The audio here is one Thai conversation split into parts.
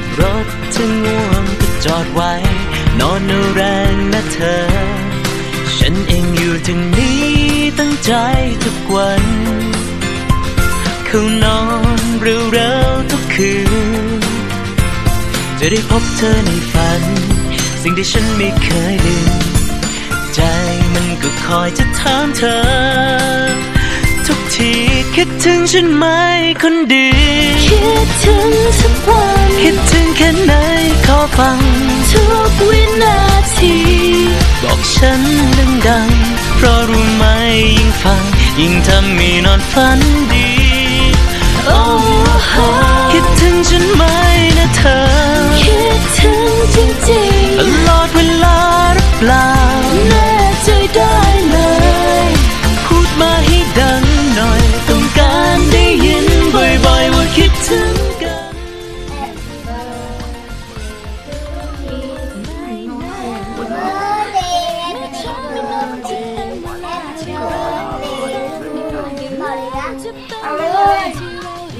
ขับรถถึงง่วงก็จอดไว้ นอนแรงนะเธอ ฉันเองอยู่ทางนี้ตั้งใจทุกวันเขานอนเร็วๆทุกคืน จะได้พบเธอในฝัน สิ่งที่ฉันไม่เคยลืม ใจมันก็คอยจะถามเธอ คิดถึงฉันไหมคนดี คิดถึงทุกวัน คิดถึงแค่ไหนขอฟัง ทุกวินาที บอกฉันดังๆเพราะรู้ไหมยิ่งฟัง ยิ่งทำให้นอนฝันดี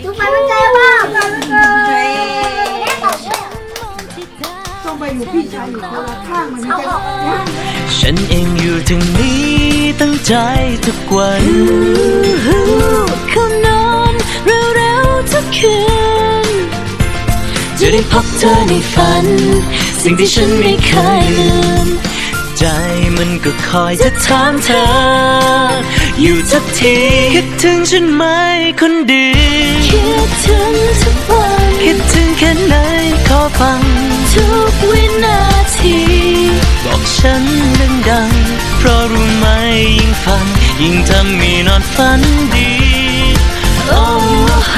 ทุกคนเข้าเจอบด้วยต้องไปอยู่พี่ชายอยู่คนละข้างมันไม่ใช่ย่างฉันเองอยู่ทางนี้ตั้งใจทุกวันเขานอนเร็วๆทุกคืนจะได้พบเธอในฝัน สิ่งที่ฉันไม่เคยลืม ใจมันก็คอยจะถามเธอ อยู่ทุกทีคิดถึงฉันไหมคนดีคิดถึงทุกวันคิดถึงแค่ไหนขอฟัง ทุกวินาที บอกฉันดังๆเพราะรู้ไหมยิ่งฟัง ยิ่งทำให้นอนฝันดีโอ้โห